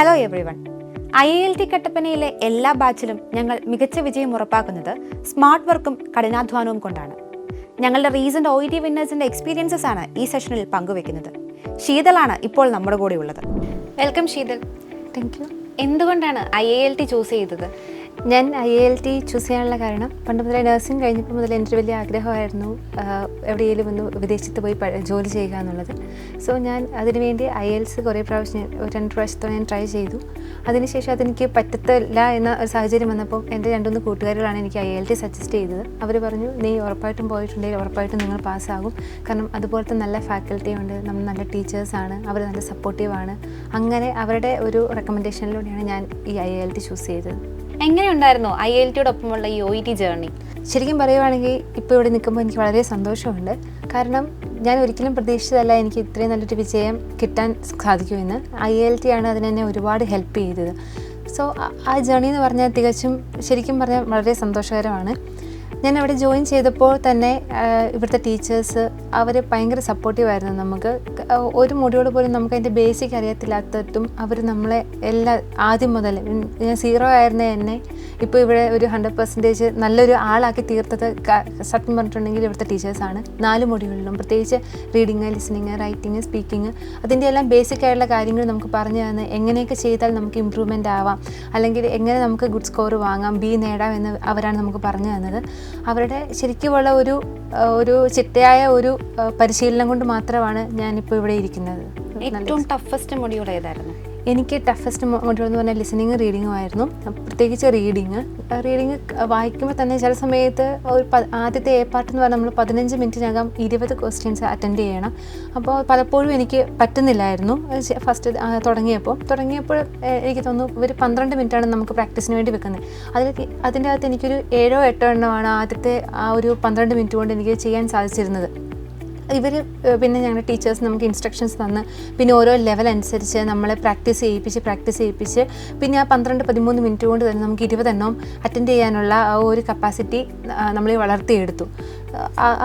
Hello everyone I I L T കട്ടപ്പനയിലെ എല്ലാ ബാച്ചിലും ഞങ്ങൾ മികച്ച വിജയം ഉറപ്പാക്കുന്നത് സ്മാർട്ട് വർക്കും കഠിനാധ്വാനവും കൊണ്ടാണ്. ഞങ്ങളുടെ റീസെന്റ് ഒ ഇ ടി വിന്നേഴ്സിന്റെ എക്സ്പീരിയൻസസ് ആണ് ഈ സെഷനിൽ പങ്കുവെക്കുന്നത്. ശീതളാണ് ഇപ്പോൾ നമ്മുടെ കൂടെ ഉള്ളത്. വെൽക്കം ശീതൽ താങ്ക് യു എന്തുകൊണ്ടാണ് I I L T choose ചെയ്തത്? ഞാൻ ഐ എൽ ടി ചൂസ് ചെയ്യാനുള്ള കാരണം പണ്ട് മുതലേ നഴ്സിംഗ് കഴിഞ്ഞപ്പോൾ മുതൽ എന്റെ വലിയ ആഗ്രഹമായിരുന്നു എവിടെയെങ്കിലും ഒന്ന് വിദേശത്ത് പോയി ജോലി ചെയ്യുക എന്നുള്ളത്. സോ ഞാൻ അതിനുവേണ്ടി ഐ എൽസ് കുറേ പ്രാവശ്യം രണ്ട് പ്രാവശ്യത്തോളം ഞാൻ ട്രൈ ചെയ്തു. അതിനുശേഷം അതെനിക്ക് പറ്റത്തില്ല എന്ന ഒരു സാഹചര്യം വന്നപ്പോൾ എന്റെ രണ്ടുമൂന്ന് കൂട്ടുകാരികളാണ് എനിക്ക് ഐ എൽ ടി സജസ്റ്റ് ചെയ്തത്. അവർ പറഞ്ഞു നീ ഉറപ്പായിട്ടും പോയിട്ടുണ്ടെങ്കിൽ ഉറപ്പായിട്ടും നിങ്ങൾ പാസ്സാകും കാരണം അതുപോലത്തെ നല്ല ഫാക്കൽറ്റി ഉണ്ട് നമ്മൾ നല്ല ടീച്ചേഴ്സാണ് അവർ നല്ല സപ്പോർട്ടീവാണ് അങ്ങനെ അവരുടെ ഒരു റെക്കമെൻഡേഷനിലൂടെയാണ് ഞാൻ ഈ ഐ എൽ ടി ചൂസ് ചെയ്തത്. എങ്ങനെയുണ്ടായിരുന്നു ഐ എൽ ടിയുടെ ഒപ്പമുള്ള ഈ ഒ ഇ ടി ജേർണി ശരിക്കും പറയുവാണെങ്കിൽ ഇപ്പോൾ ഇവിടെ നിൽക്കുമ്പോൾ എനിക്ക് വളരെ സന്തോഷമുണ്ട്. കാരണം ഞാൻ ഒരിക്കലും പ്രതീക്ഷിച്ചതല്ല എനിക്ക് ഇത്രയും നല്ലൊരു വിജയം കിട്ടാൻ സാധിക്കുമെന്ന് ഐ എൽ ടി ആണ് അതിനെന്നെ ഒരുപാട് ഹെൽപ്പ് ചെയ്തത്. സോ ആ ജേണി എന്ന് പറഞ്ഞാൽ തികച്ചും ശരിക്കും പറഞ്ഞാൽ വളരെ സന്തോഷകരമാണ്. ഞാൻ അവിടെ ജോയിൻ ചെയ്തപ്പോൾ തന്നെ ഇവിടുത്തെ ടീച്ചേഴ്സ് അവർ ഭയങ്കര സപ്പോർട്ടീവായിരുന്നു നമുക്ക്. ഒരു മുടിയോട് പോലും നമുക്ക് അതിന്റെ ബേസിക് അറിയത്തില്ലാത്തിട്ടും അവർ നമ്മളെ എല്ലാ ആദ്യം മുതൽ ഞാൻ സീറോ ആയിരുന്ന എന്നെ ഇപ്പോൾ ഇവിടെ ഒരു ഹൺഡ്രഡ് പെർസെന്റേജ് നല്ലൊരു ആളാക്കി തീർത്തത് സത്യം പറഞ്ഞിട്ടുണ്ടെങ്കിൽ ഇവിടുത്തെ ടീച്ചേഴ്സാണ് നാല് മൊഡ്യൂളിലും പ്രത്യേകിച്ച് റീഡിങ് ലിസണിങ് റൈറ്റിങ് സ്പീക്കിംഗ് അതിന്റെ എല്ലാം ബേസിക് ആയിട്ടുള്ള കാര്യങ്ങൾ നമുക്ക് പറഞ്ഞു തന്ന് എങ്ങനെയൊക്കെ ചെയ്താൽ നമുക്ക് ഇമ്പ്രൂവ്മെന്റ് ആവാം. അല്ലെങ്കിൽ എങ്ങനെ നമുക്ക് ഗുഡ് സ്കോർ വാങ്ങാം ബി നേടാം എന്ന് അവരാണ് നമുക്ക് പറഞ്ഞു തന്നത്. അവരുടെ ശരിക്കുമുള്ള ഒരു ഒരു ചിട്ടയായ ഒരു പരിശീലനം കൊണ്ട് മാത്രമാണ് ഞാനിപ്പോൾ ഇവിടെ ഇരിക്കുന്നത്. ഏറ്റവും ടഫസ്റ്റ് മൊഡ്യൂൾ ഏതായിരുന്നു? എനിക്ക് ടഫസ്റ്റ് മൊഡ്യൂൾ എന്ന് പറഞ്ഞാൽ ലിസണിങ് റീഡിങ്ങും ആയിരുന്നു. പ്രത്യേകിച്ച് റീഡിങ് റീഡിങ് വായിക്കുമ്പോൾ തന്നെ ചില സമയത്ത് ഒരു ആദ്യത്തെ എ പാർട്ട് എന്ന് പറഞ്ഞാൽ നമ്മൾ പതിനഞ്ച് മിനിറ്റിനകം ഇരുപത് ക്വസ്റ്റ്യൻസ് അറ്റൻഡ് ചെയ്യണം. അപ്പോൾ പലപ്പോഴും എനിക്ക് പറ്റുന്നില്ലായിരുന്നു. ഫസ്റ്റ് തുടങ്ങിയപ്പോൾ തുടങ്ങിയപ്പോൾ എനിക്ക് തോന്നുന്നു ഒരു പന്ത്രണ്ട് മിനിറ്റാണ് നമുക്ക് പ്രാക്ടീസിന് വേണ്ടി വെക്കുന്നത് അതിൽ അതിന്റെ അകത്ത് എനിക്കൊരു ഏഴോ എട്ടോ എണ്ണമാണ് ആദ്യത്തെ ആ ഒരു പന്ത്രണ്ട് മിനിറ്റ് കൊണ്ട് എനിക്ക് ചെയ്യാൻ സാധിച്ചിരുന്നത്. ഇവർ പിന്നെ ഞങ്ങളുടെ ടീച്ചേഴ്സ് നമുക്ക് ഇൻസ്ട്രക്ഷൻസ് തന്ന് പിന്നെ ഓരോ ലെവൽ അനുസരിച്ച് നമ്മളെ പ്രാക്ടീസ് ചെയ്യിപ്പിച്ച് പ്രാക്ടീസ് ചെയ്യിപ്പിച്ച് പിന്നെ ആ പന്ത്രണ്ട് പതിമൂന്ന് മിനിറ്റ് കൊണ്ട് തന്നെ നമുക്ക് ഇരുപതെണ്ണം അറ്റൻഡ് ചെയ്യാനുള്ള ആ ഒരു കപ്പാസിറ്റി നമ്മൾ വളർത്തിയെടുത്തു.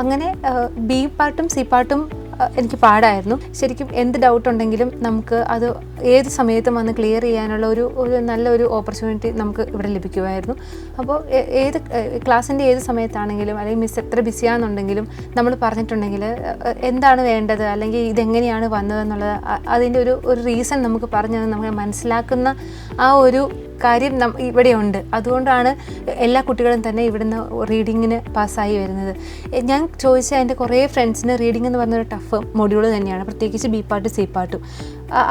അങ്ങനെ ബി പാർട്ടും സി പാർട്ടും എനിക്ക് പാടായിരുന്നു. ശരിക്കും എന്ത് ഡൗട്ട് ഉണ്ടെങ്കിലും നമുക്ക് അത് ഏത് സമയത്തും വന്ന് ക്ലിയർ ചെയ്യാനുള്ള ഒരു ഒരു നല്ലൊരു ഓപ്പർച്യൂണിറ്റി നമുക്ക് ഇവിടെ ലഭിക്കുമായിരുന്നു. അപ്പോൾ ഏത് ക്ലാസ്സിന്റെ ഏത് സമയത്താണെങ്കിലും അല്ലെങ്കിൽ മിസ് എത്ര ബിസിയാണെന്നുണ്ടെങ്കിലും നമ്മൾ പറഞ്ഞിട്ടുണ്ടെങ്കിൽ എന്താണ് വേണ്ടത്? അല്ലെങ്കിൽ ഇതെങ്ങനെയാണ് വന്നതെന്നുള്ളത് അതിന്റെ ഒരു ഒരു റീസൺ നമുക്ക് പറഞ്ഞത് നമ്മൾ മനസ്സിലാക്കുന്ന ആ ഒരു കാര്യം ഇവിടെയുണ്ട്. അതുകൊണ്ടാണ് എല്ലാ കുട്ടികളും തന്നെ ഇവിടുന്ന് റീഡിങ്ങിന് പാസ്സായി വരുന്നത്. ഞാൻ ചോദിച്ച എന്റെ കുറേ ഫ്രണ്ട്സിന് റീഡിംഗ് എന്ന് പറഞ്ഞൊരു ടഫ് മൊഡ്യൂൾ തന്നെയാണ്. പ്രത്യേകിച്ച് ബി പാട്ട് സി പാട്ടും.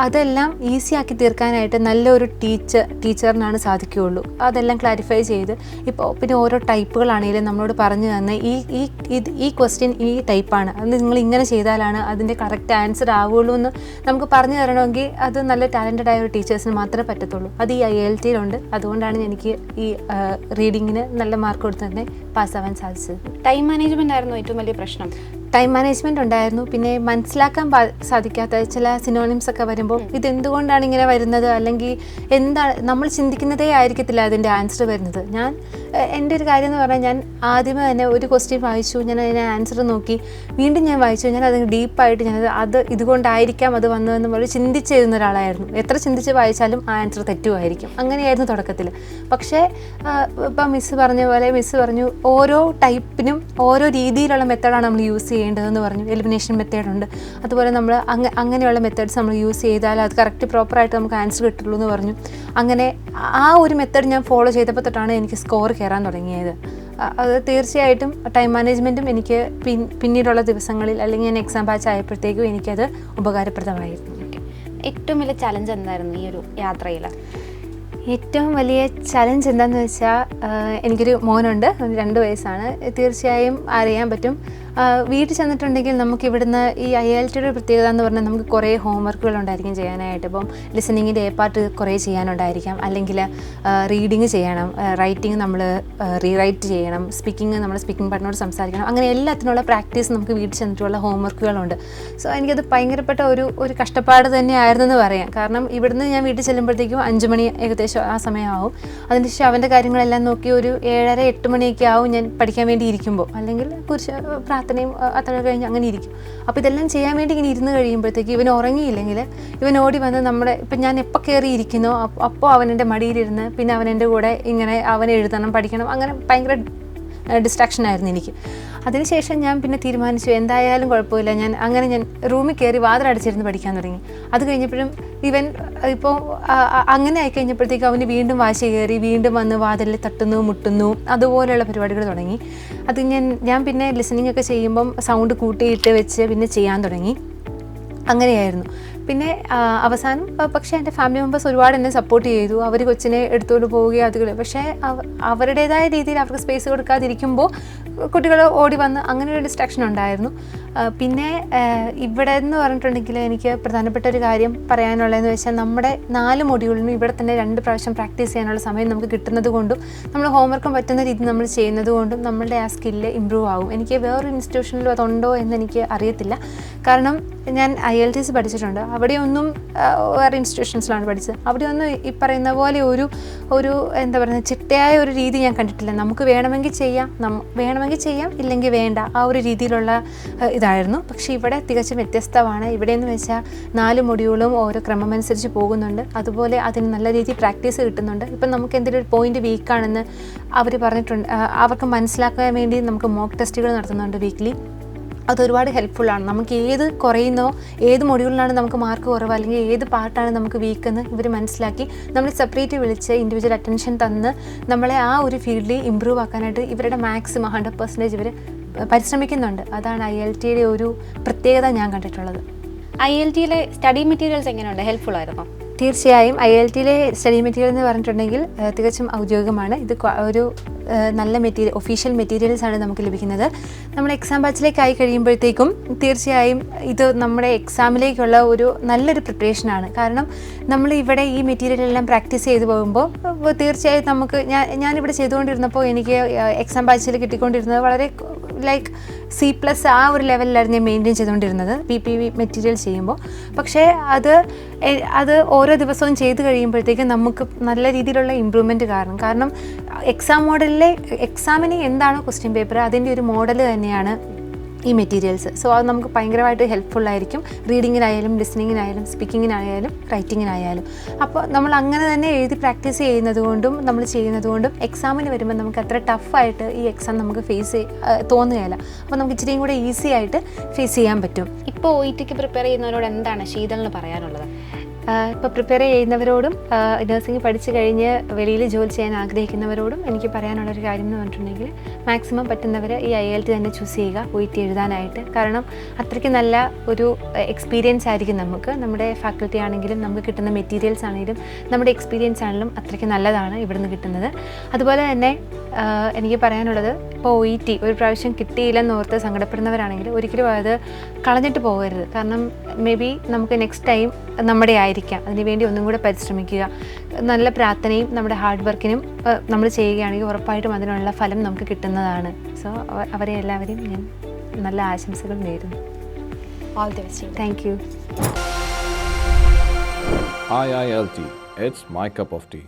അതെല്ലാം ഈസിയാക്കി തീർക്കാനായിട്ട് നല്ലൊരു ടീച്ചർ ടീച്ചറിനാണ് സാധിക്കുകയുള്ളൂ. അതെല്ലാം ക്ലാരിഫൈ ചെയ്ത് ഇപ്പോൾ പിന്നെ ഓരോ ടൈപ്പുകളാണെങ്കിലും നമ്മളോട് പറഞ്ഞു തന്ന ഈ ഈ ഇത് ഈ ക്വസ്റ്റ്യൻ ഈ ടൈപ്പാണ്. അത് നിങ്ങൾ ഇങ്ങനെ ചെയ്താലാണ് അതിന്റെ കറക്റ്റ് ആൻസർ ആവുകയുള്ളൂ എന്ന് നമുക്ക് പറഞ്ഞു തരണമെങ്കിൽ അത് നല്ല ടാലന്റഡ് ആയ ഒരു ടീച്ചേഴ്സിന് മാത്രമേ പറ്റത്തുള്ളൂ. അത് ഈ ഐ എൽ ടിയിലുണ്ട് അതുകൊണ്ടാണ് എനിക്ക് ഈ റീഡിങ്ങിന് നല്ല മാർക്ക് കൊടുത്ത് തന്നെ പാസ്സാവാൻ സാധിച്ചത്. ടൈം മാനേജ്മെന്റ് ആയിരുന്നു ഏറ്റവും വലിയ പ്രശ്നം. ടൈം മാനേജ്മെന്റ് ഉണ്ടായിരുന്നു. പിന്നെ മനസ്സിലാക്കാൻ സാധിക്കാത്ത ചില സിനോണിംസ് ഒക്കെ വരുമ്പോൾ ഇതെന്തുകൊണ്ടാണ് ഇങ്ങനെ വരുന്നത്? അല്ലെങ്കിൽ എന്താണ് നമ്മൾ ചിന്തിക്കുന്നതേ ആയിരിക്കത്തില്ല അതിന്റെ ആൻസർ വരുന്നത്. ഞാൻ എന്റെ ഒരു കാര്യം എന്ന് പറഞ്ഞാൽ ഞാൻ ആദ്യമേ തന്നെ ഒരു ക്വസ്റ്റ്യൻ വായിച്ചു ഞാൻ അതിനെ ആൻസർ നോക്കി. വീണ്ടും ഞാൻ വായിച്ചു ഞാൻ അത് ഡീപ്പായിട്ട് ഞാനത് അത് ഇതുകൊണ്ടായിരിക്കാം അത് വന്നതെന്ന് പറഞ്ഞ് ചിന്തിച്ചെഴുതുന്ന ഒരാളായിരുന്നു. എത്ര ചിന്തിച്ച് വായിച്ചാലും ആ ആൻസർ തെറ്റുമായിരിക്കും. അങ്ങനെയായിരുന്നു തുടക്കത്തിൽ പക്ഷേ ഇപ്പം മിസ്സ് പറഞ്ഞ പോലെ മിസ്സ് പറഞ്ഞു ഓരോ ടൈപ്പിനും ഓരോ രീതിയിലുള്ള മെത്തേഡാണ് നമ്മൾ യൂസ് ചെയ്യേണ്ടതെന്ന് പറഞ്ഞു. എലിമിനേഷൻ മെത്തേഡുണ്ട് അതുപോലെ നമ്മൾ അങ്ങ് അങ്ങനെയുള്ള മെത്തേഡ്സ് നമ്മൾ യൂസ് ചെയ്താൽ അത് കറക്റ്റ് പ്രോപ്പറായിട്ട് നമുക്ക് ആൻസർ കിട്ടുള്ളൂ എന്ന് പറഞ്ഞു. അങ്ങനെ ആ ഒരു മെത്തേഡ് ഞാൻ ഫോളോ ചെയ്തപ്പോൾ തൊട്ടാണ് എനിക്ക് സ്കോർ കയറാൻ തുടങ്ങിയത്. അത് തീർച്ചയായിട്ടും ടൈം മാനേജ്മെന്റും എനിക്ക് പിൻ പിന്നീടുള്ള ദിവസങ്ങളിൽ അല്ലെങ്കിൽ ഞാൻ എക്സാം ബാച്ച് ആയപ്പോഴത്തേക്കും എനിക്കത് ഉപകാരപ്രദമായിരുന്നു. ഏറ്റവും വലിയ ചലഞ്ച് എന്തായിരുന്നു ഈ ഒരു യാത്രയിൽ ഏറ്റവും വലിയ ചലഞ്ച് എന്താണെന്ന് വെച്ചാൽ എനിക്കൊരു മോനുണ്ട്. രണ്ട് വയസ്സാണ്. തീർച്ചയായും അറിയാൻ പറ്റും. വീട്ടിൽ ചെന്നിട്ടുണ്ടെങ്കിൽ നമുക്ക് ഇവിടുന്ന് ഈ ഐ എൽ ടിയുടെ പ്രത്യേകത എന്ന് പറഞ്ഞാൽ നമുക്ക് കുറേ ഹോംവർക്കുകൾ ഉണ്ടായിരിക്കും ചെയ്യാനായിട്ട്. ഇപ്പം ലിസണിങ്ങിന്റെ എ പാർട്ട് കുറേ ചെയ്യാനുണ്ടായിരിക്കാം. അല്ലെങ്കിൽ റീഡിങ് ചെയ്യണം. റൈറ്റിംഗ് നമ്മൾ റീറൈറ്റ് ചെയ്യണം. സ്പീക്കിംഗ് നമ്മൾ സ്പീക്കിംഗ് പാർട്ടിനോട് സംസാരിക്കണം. അങ്ങനെ എല്ലാത്തിനുള്ള പ്രാക്ടീസ് നമുക്ക് വീട്ടിൽ ചെന്നിട്ടുള്ള ഹോംവർക്കുകളുണ്ട് സോ എനിക്കത് ഭയങ്കരപ്പെട്ട ഒരു ഒരു കഷ്ടപ്പാട് തന്നെയായിരുന്നു എന്ന് പറയാം. കാരണം ഇവിടുന്ന് ഞാൻ വീട്ടിൽ ചെല്ലുമ്പോഴത്തേക്കും അഞ്ച് മണി ഏകദേശം ആ സമയമാവും. അതിനുശേഷം അവന്റെ കാര്യങ്ങളെല്ലാം നോക്കി ഒരു ഏഴര എട്ട് മണിയൊക്കെ ആവും ഞാൻ പഠിക്കാൻ വേണ്ടി ഇരിക്കുമ്പോൾ. അല്ലെങ്കിൽ കുറച്ച് ആ, അത്ര കഴിഞ്ഞ് അങ്ങനെ ഇരിക്കും. അപ്പോൾ ഇതെല്ലാം ചെയ്യാൻ വേണ്ടി ഇങ്ങനെ ഇരുന്ന് കഴിയുമ്പോഴത്തേക്ക് ഇവൻ ഉറങ്ങിയില്ലെങ്കിൽ ഇവൻ ഓടി വന്ന് നമ്മുടെ ഇപ്പം ഞാൻ എപ്പോൾ കയറി ഇരിക്കുന്നോ അപ്പോൾ അവൻ എന്റെ മടിയിലിരുന്ന് പിന്നെ അവൻ എന്റെ കൂടെ ഇങ്ങനെ അവൻ എഴുതണം പഠിക്കണം അങ്ങനെ ഭയങ്കര ഡിസ്ട്രാക്ഷൻ ആയിരുന്നു എനിക്ക്. അതിനുശേഷം ഞാൻ പിന്നെ തീരുമാനിച്ചു എന്തായാലും കുഴപ്പമില്ല ഞാൻ അങ്ങനെ ഞാൻ റൂമിൽ കയറി വാതിലടച്ചിരുന്ന് പഠിക്കാൻ തുടങ്ങി. അത് കഴിഞ്ഞപ്പോഴും ഇവൻ ഇപ്പോൾ അങ്ങനെ ആയി കഴിഞ്ഞപ്പോഴത്തേക്ക് അവന് വീണ്ടും വാശി കയറി വീണ്ടും വന്ന് വാതിലിൽ തട്ടുന്നു മുട്ടുന്നു അതുപോലെയുള്ള പരിപാടികൾ തുടങ്ങി. അത് ഞാൻ ഞാൻ പിന്നെ ലിസണിങ് ഒക്കെ ചെയ്യുമ്പം സൗണ്ട് കൂട്ടിയിട്ട് വെച്ച് പിന്നെ ചെയ്യാൻ തുടങ്ങി. അങ്ങനെയായിരുന്നു. പിന്നെ അവസാനം പക്ഷേ എന്റെ ഫാമിലി മെമ്പേഴ്സ് ഒരുപാട് എന്നെ സപ്പോർട്ട് ചെയ്തു. അവർ കൊച്ചിനെ എടുത്തുകൊണ്ട് പോവുകയും അതുകൊണ്ട് പക്ഷേ അവരുടേതായ രീതിയിൽ അവർക്ക് സ്പേസ് കൊടുക്കാതിരിക്കുമ്പോൾ കുട്ടികൾ ഓടി വന്ന് അങ്ങനെ ഒരു ഡിസ്ട്രാക്ഷൻ ഉണ്ടായിരുന്നു. പിന്നെ ഇവിടെ എന്ന് പറഞ്ഞിട്ടുണ്ടെങ്കിൽ എനിക്ക് പ്രധാനപ്പെട്ട ഒരു കാര്യം പറയാനുള്ളതെന്ന് വെച്ചാൽ നമ്മുടെ നാല് മൊഡ്യൂളിനും ഇവിടെ തന്നെ രണ്ട് പ്രാവശ്യം പ്രാക്ടീസ് ചെയ്യാനുള്ള സമയം നമുക്ക് കിട്ടുന്നത് കൊണ്ടും നമ്മൾ ഹോംവർക്കും പറ്റുന്ന രീതി നമ്മൾ ചെയ്യുന്നത് കൊണ്ടും നമ്മളുടെ ആ സ്കില്ല് ഇമ്പ്രൂവ് ആവും. എനിക്ക് വേറൊരു ഇൻസ്റ്റിറ്റ്യൂഷനിലും അതുണ്ടോ എന്ന് എനിക്ക് അറിയത്തില്ല. കാരണം ഞാൻ ഐ എൽ ടി എസ് പഠിച്ചിട്ടുണ്ട്. അവിടെയൊന്നും വേറെ ഇൻസ്റ്റിറ്റ്യൂഷൻസിലാണ് പഠിച്ചത്. അവിടെയൊന്നും ഈ പറയുന്ന പോലെ ഒരു ഒരു എന്താ പറയുക ചിട്ടയായ ഒരു രീതി ഞാൻ കണ്ടിട്ടില്ല. നമുക്ക് വേണമെങ്കിൽ ചെയ്യാം നം വേണമെങ്കിൽ ചെയ്യാം ഇല്ലെങ്കിൽ വേണ്ട. ആ ഒരു രീതിയിലുള്ള ഇതായിരുന്നു. പക്ഷേ ഇവിടെ തികച്ചും വ്യത്യസ്തമാണ്. ഇവിടെ എന്ന് വെച്ചാൽ നാല് മൊഡ്യൂളും ഓരോ ക്രമമനുസരിച്ച് പോകുന്നുണ്ട്. അതുപോലെ അതിന് നല്ല രീതിയിൽ പ്രാക്ടീസ് കിട്ടുന്നുണ്ട്. ഇപ്പം നമുക്ക് എന്തെങ്കിലും ഒരു പോയിന്റ് വീക്കാണെന്ന് അവർ പറഞ്ഞിട്ടുണ്ട് അവർക്ക് മനസ്സിലാക്കാൻ വേണ്ടി നമുക്ക് മോക്ക് ടെസ്റ്റുകൾ നടത്തുന്നുണ്ട് വീക്ക്ലി അത് ഒരുപാട് ഹെൽപ്ഫുള്ളാണ് നമുക്ക് ഏത് കുറയുന്നോ ഏത് മൊഡ്യൂളിനാണ് നമുക്ക് മാർക്ക് കുറവ് അല്ലെങ്കിൽ ഏത് പാർട്ടാണ് നമുക്ക് വീക്ക് എന്ന് ഇവർ മനസ്സിലാക്കി നമ്മൾ സെപ്പറേറ്റ് വിളിച്ച് ഇൻഡിവിജ്വൽ അറ്റൻഷൻ തന്ന് നമ്മളെ ആ ഒരു ഫീൽഡിൽ ഇമ്പ്രൂവ് ആക്കാനായിട്ട് ഇവരുടെ മാക്സിമം ഹൺഡ്രഡ് പെർസെന്റേജ് ഇവർ പരിശ്രമിക്കുന്നുണ്ട്. അതാണ് ഐ എൽ ടിയുടെ ഒരു പ്രത്യേകത ഞാൻ കണ്ടിട്ടുള്ളത്. ഐ എൽ ടിയിലെ സ്റ്റഡി മെറ്റീരിയൽസ് എങ്ങനെയുണ്ട്? ഹെൽപ്ഫുൾ ആയിരുന്നു? തീർച്ചയായും ഐ എൽ ടിയിലെ സ്റ്റഡി മെറ്റീരിയൽ എന്ന് പറഞ്ഞിട്ടുണ്ടെങ്കിൽ തികച്ചും ഔദ്യോഗികമാണ്. ഇത് ഒരു നല്ല മെറ്റീരിയൽ ഒഫീഷ്യൽ ആണ് നമുക്ക് ലഭിക്കുന്നത്. നമ്മൾ എക്സാം ബാച്ചിലേക്കായി കഴിയുമ്പോഴത്തേക്കും തീർച്ചയായും ഇത് നമ്മുടെ എക്സാമിലേക്കുള്ള ഒരു നല്ലൊരു പ്രിപ്പറേഷനാണ് കാരണം നമ്മൾ ഇവിടെ ഈ മെറ്റീരിയലെല്ലാം പ്രാക്ടീസ് ചെയ്തു പോകുമ്പോൾ തീർച്ചയായും നമുക്ക് ഞാൻ ഞാനിവിടെ ചെയ്തുകൊണ്ടിരുന്നപ്പോൾ എനിക്ക് എക്സാം ബാച്ചിൽ കിട്ടിക്കൊണ്ടിരുന്നത് വളരെ ലൈക്ക് സി പ്ലസ് ആ ഒരു ലെവലിലായിരുന്നു ഞാൻ മെയിന്റെയിൻ ചെയ്തുകൊണ്ടിരുന്നത്. പി പി വി മെറ്റീരിയൽ ചെയ്യുമ്പോൾ. പക്ഷേ അത് അത് ഓരോ ദിവസവും ചെയ്ത് കഴിയുമ്പോഴത്തേക്കും നമുക്ക് നല്ല രീതിയിലുള്ള ഇമ്പ്രൂവ്മെന്റ് കാരണം. കാരണം എക്സാം മോഡലിലെ എക്സാമിന് എന്താണോ ക്വസ്റ്റ്യൻ പേപ്പർ അതിന്റെ ഒരു മോഡൽ തന്നെയാണ് ഈ മെറ്റീരിയൽസ് സോ അത് നമുക്ക് ഭയങ്കരമായിട്ട് ഹെൽപ്ഫുൾ ആയിരിക്കും. റീഡിങ്ങിനായാലും ലിസണിങ്ങിനായാലും സ്പീക്കിങ്ങിനായാലും റൈറ്റിങ്ങിനായാലും അപ്പോൾ നമ്മൾ അങ്ങനെ തന്നെ എഴുതി പ്രാക്ടീസ് ചെയ്യുന്നത് കൊണ്ടും നമ്മൾ ചെയ്യുന്നത് കൊണ്ടും എക്സാമിന് വരുമ്പോൾ നമുക്ക് അത്ര ടഫായിട്ട് ഈ എക്സാം നമുക്ക് ഫേസ് തോന്നുകയില്ല. അപ്പോൾ നമുക്ക് ഇച്ചിരിയും കൂടെ ഈസി ആയിട്ട് ഫേസ് ചെയ്യാൻ പറ്റും. ഇപ്പോൾ ഒ ടിക്ക് പ്രിപ്പയർ ചെയ്യുന്നവരോട് എന്താണ് ശീതളിന് പറയാനുള്ളത്? ഇപ്പോൾ പ്രിപ്പയർ ചെയ്യുന്നവരോടും നഴ്സിംഗ് പഠിച്ചു കഴിഞ്ഞ് വെളിയിൽ ജോലി ചെയ്യാൻ ആഗ്രഹിക്കുന്നവരോടും എനിക്ക് പറയാനുള്ളൊരു കാര്യം എന്ന് പറഞ്ഞിട്ടുണ്ടെങ്കിൽ മാക്സിമം പറ്റുന്നവർ ഈ ഐ എൽ ടി തന്നെ ചൂസ് ചെയ്യുക ഒ ടി എഴുതാനായിട്ട്. കാരണം അത്രയ്ക്ക് നല്ല ഒരു എക്സ്പീരിയൻസ് ആയിരിക്കും നമുക്ക്. നമ്മുടെ ഫാക്കൽറ്റി ആണെങ്കിലും നമുക്ക് കിട്ടുന്ന മെറ്റീരിയൽസ് ആണെങ്കിലും നമ്മുടെ എക്സ്പീരിയൻസ് ആണെങ്കിലും അത്രയ്ക്ക് നല്ലതാണ് ഇവിടുന്ന് കിട്ടുന്നത്. അതുപോലെ തന്നെ എനിക്ക് പറയാനുള്ളത് ഇപ്പോൾ ഒ ഇ ടി ഒരു പ്രാവശ്യം കിട്ടിയില്ലെന്ന് ഓർത്ത് സങ്കടപ്പെടുന്നവരാണെങ്കിൽ ഒരിക്കലും അത് കളഞ്ഞിട്ട് പോകരുത്. കാരണം മേ ബി നമുക്ക് നെക്സ്റ്റ് ടൈം നമ്മുടെ ആയിരിക്കാം. അതിനുവേണ്ടി ഒന്നും കൂടെ പരിശ്രമിക്കുക. നല്ല പ്രാർത്ഥനയും നമ്മുടെ ഹാർഡ് വർക്കിനും നമ്മൾ ചെയ്യുകയാണെങ്കിൽ ഉറപ്പായിട്ടും അതിനുള്ള ഫലം നമുക്ക് കിട്ടുന്നതാണ്. സോ അവരെ എല്ലാവരെയും ഞാൻ നല്ല ആശംസകൾ നേരുന്നു. All the best thank you IILT, it's my cup of tea.